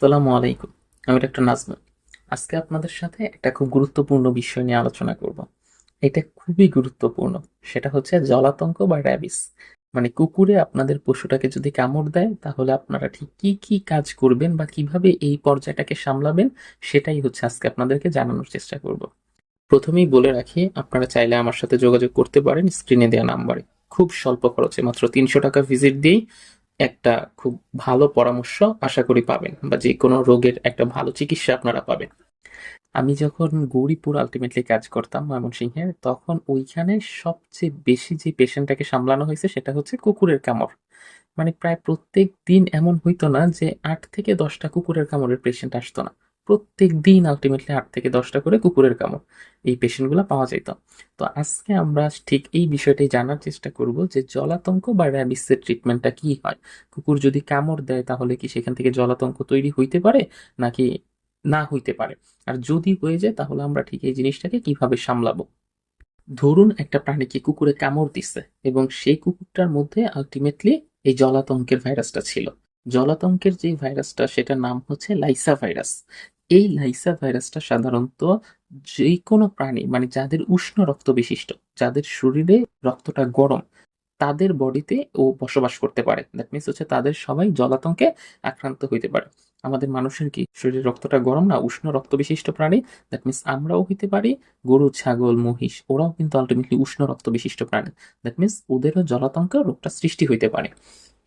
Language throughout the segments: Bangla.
আসসালামু আলাইকুম। আমি ডক্টর নাজমুল। আজকে আপনাদের সাথে একটা খুব গুরুত্বপূর্ণ বিষয় নিয়ে আলোচনা করব। এটা খুবই গুরুত্বপূর্ণ। সেটা হচ্ছে জলাতঙ্ক বা র্যাবিস। মানে কুকুরে আপনাদের পশুটাকে যদি কামড় দেয়, তাহলে আপনারা ঠিক কি কি কাজ করবেন বা কীভাবে এই পর্যায়টাকে সামলাবেন, সেটাই হচ্ছে আজকে আপনাদেরকে জানানোর চেষ্টা করব। প্রথমেই বলে রাখি, আপনারা চাইলে আমার সাথে যোগাযোগ করতে পারেন স্ক্রিনে দেওয়া নাম্বারে। খুব স্বল্প খরচে মাত্র তিনশো টাকা ভিজিট দিয়েই একটা খুব ভালো পরামর্শ আশা করি পাবেন বা যে কোনো রোগের একটা ভালো চিকিৎসা আপনারা পাবেন। আমি যখন গৌরীপুর আলটিমেটলি কাজ করতাম ময়মনসিংহে, তখন ওইখানে সবচেয়ে বেশি যে পেশেন্টটাকে সামলানো হয়েছে সেটা হচ্ছে কুকুরের কামড়। মানে প্রায় প্রত্যেক দিন এমন হইতো না যে আট থেকে দশটা কুকুরের কামড়ের পেশেন্ট আসতো না। প্রত্যেক দিন আলটিমেটলি আট থেকে দশটা করে কুকুরের কামড় এই পেশেন্টগুলো পাওয়া যেত তো আজকে আমরা ঠিক এই বিষয়টাই জানার চেষ্টা করব যে জলাতঙ্ক বা র্যাবিসের ট্রিটমেন্টটা কি হয়? কুকুর যদি কামড় দেয় তাহলে কি সেখান থেকে জলাতঙ্ক তৈরি হইতে পারে নাকি না হইতে পারে? আর যদি হয়ে যায় তাহলে আমরা ঠিক এই জিনিসটাকে কীভাবে সামলাবো? ধরুন একটা প্রাণীকে কুকুরে কামড় দিচ্ছে এবং সেই কুকুরটার মধ্যে আলটিমেটলি এই জলাতঙ্কের ভাইরাসটা ছিল। জলাতঙ্কের যে ভাইরাসটা সেটার নাম হচ্ছে লাইসা ভাইরাস এই লাইসা ভাইরাসটা সাধারণত যে কোনো প্রাণী মানে যাদের উষ্ণ রক্ত বিশিষ্ট, যাদের শরীরে রক্তটা গরম, তাদের বডিতে ও বসবাস করতে পারে। দ্যাট মিনস হচ্ছে তাদের সবাই জলাতঙ্কে আক্রান্ত হইতে পারে। আমাদের মানুষের কি শরীরে রক্তটা গরম না, উষ্ণ রক্ত বিশিষ্ট প্রাণী? দ্যাট মিনস আমরাও হইতে পারি, গরু, ছাগল, মহিষ, ওরাও কিন্তু আলটিমেটলি উষ্ণ রক্ত বিশিষ্ট প্রাণী। দ্যাট মিনস ওদেরও জলাতঙ্ক রোগটা সৃষ্টি হইতে পারে।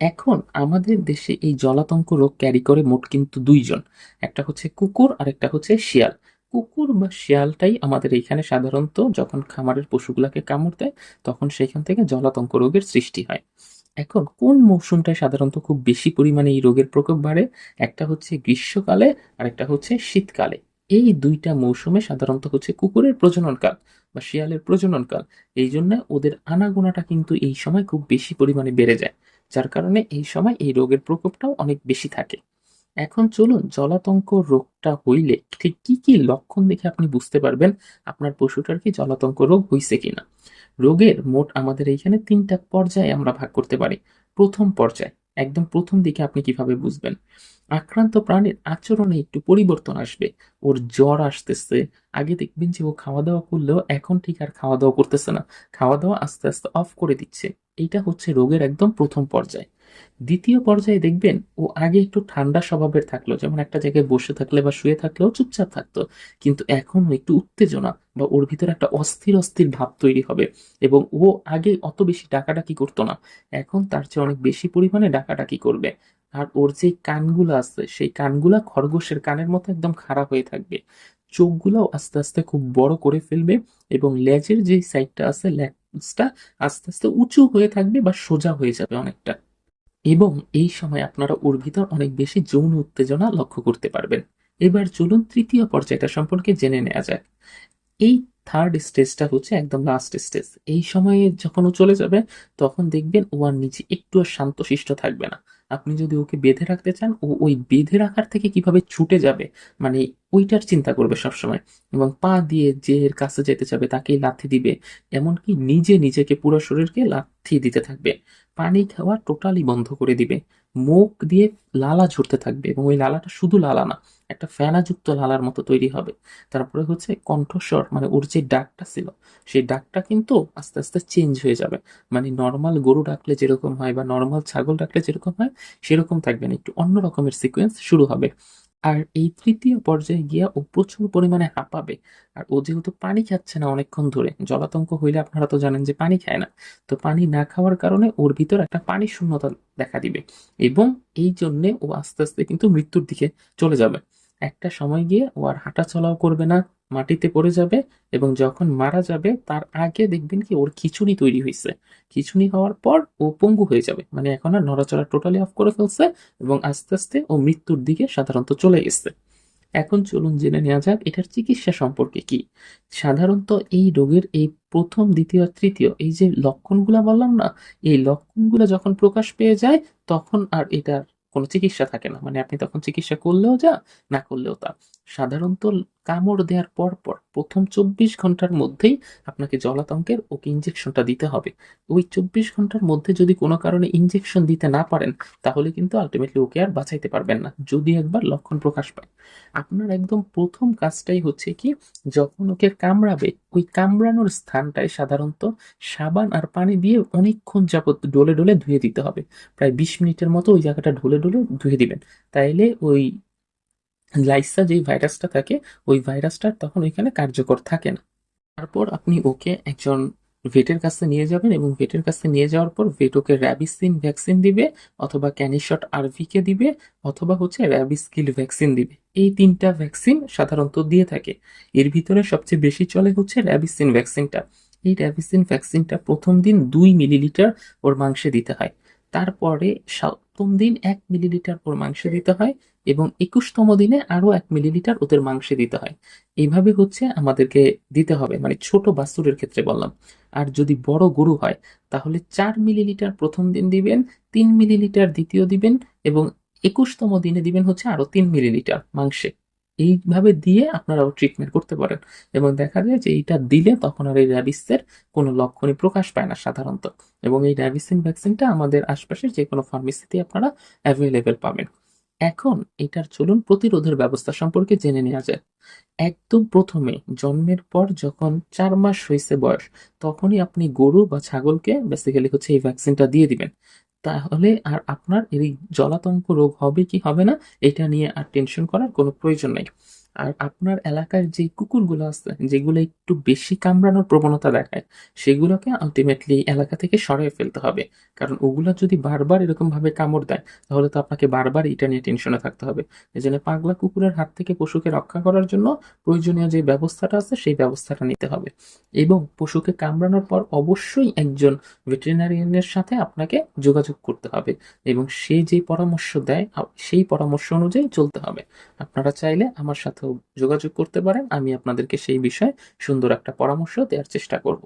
এখন আমাদের দেশে এই জলাতঙ্ক রোগ ক্যারি করে মোট কিন্তু দুইজন। একটা হচ্ছে কুকুর আর একটা হচ্ছে শিয়াল। কুকুর বা শিয়ালটাই আমাদের এইখানে সাধারণত যখন খামারের পশুগুলাকে কামড় দেয়, তখন সেখান থেকে জলাতঙ্ক রোগের সৃষ্টি হয়। এখন কোন মৌসুমটায় সাধারণত খুব বেশি পরিমাণে এই রোগের প্রকোপ বাড়ে? একটা হচ্ছে গ্রীষ্মকালে আর একটা হচ্ছে শীতকালে। এই দুইটা মৌসুমে সাধারণত হচ্ছে কুকুরের প্রজননকাল বা শিয়ালের প্রজননকাল। এই জন্য ওদের আনাগোনাটা কিন্তু এই সময় খুব বেশি পরিমাণে বেড়ে যায়। যার কারণে এই সময় এই রোগের প্রকোপটাও অনেক বেশি থাকে। এখন চলুন জলাতঙ্ক রোগটা হইলে ঠিক কি কি লক্ষণ দেখে আপনি বুঝতে পারবেন আপনার পশুটার কি জলাতঙ্ক রোগ হইছে কিনা। রোগের মোট আমাদের এইখানে তিনটা পর্যায়ে আমরা ভাগ করতে পারি। প্রথম পর্যায়, একদম প্রথম দিকে আপনি কীভাবে বুঝবেন? আক্রান্ত প্রাণীর আচরণে একটু পরিবর্তন আসবে। ওর জ্বর আসতেছে। আগে দেখবেন যে ও খাওয়া দাওয়া করলেও এখন ঠিক আর খাওয়া দাওয়া করতেছে না। খাওয়া দাওয়া আস্তে আস্তে অফ করে দিচ্ছে। এইটা হচ্ছে রোগের একদম প্রথম পর্যায়। দ্বিতীয় পর্যায়ে দেখবেন ও আগে একটু ঠান্ডা স্বভাবের থাকল। যেমন একটা জায়গায় বসে থাকলে বা শুয়ে থাকলেও চুপচাপ থাকতো। কিন্তু এখন একটু উত্তেজনা বা ওর ভিতরে একটা অস্থির অস্থির ভাব তৈরি হবে এবং ও আগে অত বেশি ডাকাডাকি করতো না। এখন তার চেয়ে অনেক বেশি পরিমাণে ডাকাডাকি করবে। আর ওর যে কানগুলো আছে, সেই কানগুলা খরগোশের কানের মতো একদম খারাপ হয়ে থাকবে। চোখগুলোও আস্তে আস্তে খুব বড় করে ফেলবে এবং লেজের যে সাইডটা আছে, লেজটা আস্তে আস্তে উঁচু হয়ে থাকবে বা সোজা হয়ে যাবে অনেকটা। এবং এই সময় আপনারা ওর ভিতর অনেক বেশি যৌন উত্তেজনা লক্ষ্য করতে পারবেন। এবার চলুন তৃতীয় পর্যায়টা সম্পর্কে জেনে নেওয়া যাক। এই থার্ড স্টেজটা হচ্ছে একদম লাস্ট স্টেজ এই সময়ে যখন ও চলে যাবে, তখন দেখবেন ও আর নিচে একটু আর শান্তশিষ্ট থাকবে না। আপনি যদি ওকে বেঁধে রাখতে চান, ও ওই বেঁধে রাখার থেকে কীভাবে ছুটে যাবে মানে ওইটার চিন্তা করবে সবসময়। এবং পা দিয়ে যে এর কাছে যেতে যাবে তাকেই লাথি দিবে। এমনকি নিজে নিজেকে পুরো শরীরকে লাথি দিতে থাকবে। পানি খাওয়া টোটালি বন্ধ করে দিবে। মুখ দিয়ে লালা ঝরতে থাকবে এবং ওই লালাটা শুধু লালা না, একটা ফেনাযুক্ত লালার মতো তৈরি হবে। তারপরে হচ্ছে কণ্ঠস্বর মানে ওর যে ডাকটা ছিল, সেই ডাকটা কিন্তু আস্তে আস্তে চেঞ্জ হয়ে যাবে। মানে নর্মাল গরু ডাকলে যেরকম হয় বা নর্মাল ছাগল ডাকলে যেরকম হয়, সেরকম থাকবে না। একটু অন্য রকমের সিকোয়েন্স শুরু হবে। আর এই তৃতীয় পর্যায়ে গিয়া ও প্রচুর পরিমাণে হাঁপাবে। আর ও যেহেতু পানি খাচ্ছে না অনেকক্ষণ ধরে, জলাতঙ্ক হইলে আপনারা তো জানেন যে পানি খায় না। তো পানি না খাওয়ার কারণে ওর ভিতর একটা পানি শূন্যতা দেখা দিবে। এবং এই জন্যে ও আস্তে আস্তে কিন্তু মৃত্যুর দিকে চলে যাবে। একটা সময় গিয়ে ও আর হাঁটা চলাও করবে না, মাটিতে পড়ে যাবে এবং যখন মারা যাবে তার আগে দেখবেন কি ওর খিচুনি তৈরি হয়েছে। খিচুনি হওয়ার পর ও পঙ্গু হয়ে যাবে মানে এখন আর নড়াচড়া টোটালি অফ করে ফেলছে এবং আস্তে আস্তে ও মৃত্যুর দিকে সাধারণত চলে গেছে। এখন চলুন জেনে নেওয়া যাক এটার চিকিৎসা সম্পর্কে কি। সাধারণত এই রোগের এই প্রথম, দ্বিতীয়, তৃতীয় এই যে লক্ষণগুলা বললাম না, এই লক্ষণগুলো যখন প্রকাশ পেয়ে যায় তখন আর এটার কোনো চিকিৎসা থাকে না। মানে আপনি তখন চিকিৎসা করলেও যা না করলেও তা। সাধারণত কামড় দেওয়ার পর পর প্রথম চব্বিশ ঘণ্টার মধ্যেই আপনাকে জলাতঙ্কের ওকে ইঞ্জেকশনটা দিতে হবে। ওই চব্বিশ ঘণ্টার মধ্যে যদি কোনো কারণে ইঞ্জেকশন দিতে না পারেন, তাহলে কিন্তু আলটিমেটলি ওকে আর বাঁচাইতে পারবেন না, যদি একবার লক্ষণ প্রকাশ পায়। আপনার একদম প্রথম কাজটাই হচ্ছে কি, যখন ওকে কামড়াবে, ওই কামড়ানোর স্থানটায় সাধারণত সাবান আর পানি দিয়ে অনেকক্ষণ যাবত ডলে ডলে ধুয়ে দিতে হবে। প্রায় বিশ মিনিটের মতো ওই জায়গাটা ঢলে ঢলে ধুয়ে দিবেন। তাইলে ওই লাইসা যেই ভাইরাসটা থাকে, ওই ভাইরাসটা তখন ওইখানে কার্যকর থাকে না। তারপর আপনি ওকে একজন ভেটের কাছে নিয়ে যাবেন এবং ভেটের কাছে নিয়ে যাওয়ার পর ভেট ওকে র্যাবিসিন ভ্যাকসিন দিবে অথবা ক্যানিশট আরভিকে দিবে অথবা হচ্ছে র্যাবিস কিল ভ্যাকসিন দিবে। এই তিনটা ভ্যাকসিন সাধারণত দিয়ে থাকে। এর ভিতরে সবচেয়ে বেশি চলে হচ্ছে র্যাবিসিন ভ্যাকসিনটা। এই র্যাবিসিন ভ্যাকসিনটা প্রথম দিন দুই মিলিলিটার ওর মাংসে দিতে হয়। তারপরে সপ্তম দিন এক মিলিলিটার ওর মাংসে দিতে হয় এবং একুশতম দিনে আরও এক মিলিলিটার ওদের মাংসে দিতে হয়। এইভাবে হচ্ছে আমাদেরকে দিতে হবে মানে ছোট বাস্তুরের ক্ষেত্রে বললাম। আর যদি বড় গরু হয়, তাহলে চার মিলিলিটার প্রথম দিন দিবেন, তিন মিলিলিটার দ্বিতীয় দিবেন এবং একুশতম দিনে দিবেন হচ্ছে আরও তিন মিলিলিটার মাংসে। এইভাবে দিয়ে আপনারা ট্রিটমেন্ট করতে পারেন। এবং দেখা যায় যে এইটা দিলে তখন আর এই র্যাবিসের কোনো লক্ষণই প্রকাশ পায় না সাধারণত। এবং এই র্যাবিসিন ভ্যাকসিনটা আমাদের আশপাশের যে কোনো ফার্মেসিতে আপনারা অ্যাভেলেবেল পাবেন। এখন এটার চলুন প্রতিরোধের ব্যবস্থা সম্পর্কে জেনে নেওয়া যায় একদম প্রথমে জন্মের পর যখন চার মাস হয়েছে বয়স, তখনই আপনি গরু বা ছাগলকে বেসিক্যালি হচ্ছে এই ভ্যাকসিনটা দিয়ে দিবেন। তাহলে আর আপনার এই জলাতঙ্ক রোগ হবে কি হবে না, এটা নিয়ে আর টেনশন করার কোনো প্রয়োজন নেই। আর আপনার এলাকার যে কুকুরগুলো আছে, যেগুলো একটু বেশি কামড়ানোর প্রবণতা দেখায়, সেগুলোকে আলটিমেটলি এলাকা থেকে সরিয়ে ফেলতে হবে। কারণ ওগুলো যদি বারবার এরকম ভাবে কামড় দেয়, তাহলে তো আপনাকে বারবার এটা নিয়ে টেনশনে থাকতে হবে। এই জন্য পাগলা কুকুরের হাত থেকে পশুকে রক্ষা করার জন্য প্রয়োজনীয় যে ব্যবস্থাটা আছে, সেই ব্যবস্থাটা নিতে হবে। এবং পশুকে কামড়ানোর পর অবশ্যই একজন ভেটেরিনারিয়ানের সাথে আপনাকে যোগাযোগ করতে হবে এবং সে যে পরামর্শ দেয়, সেই পরামর্শ অনুযায়ী চলতে হবে। আপনারা চাইলে আমার সাথেও যোগাযোগ করতে পারেন। আমি আপনাদেরকে সেই বিষয়ে সুন্দর একটা পরামর্শ দেওয়ার চেষ্টা করব।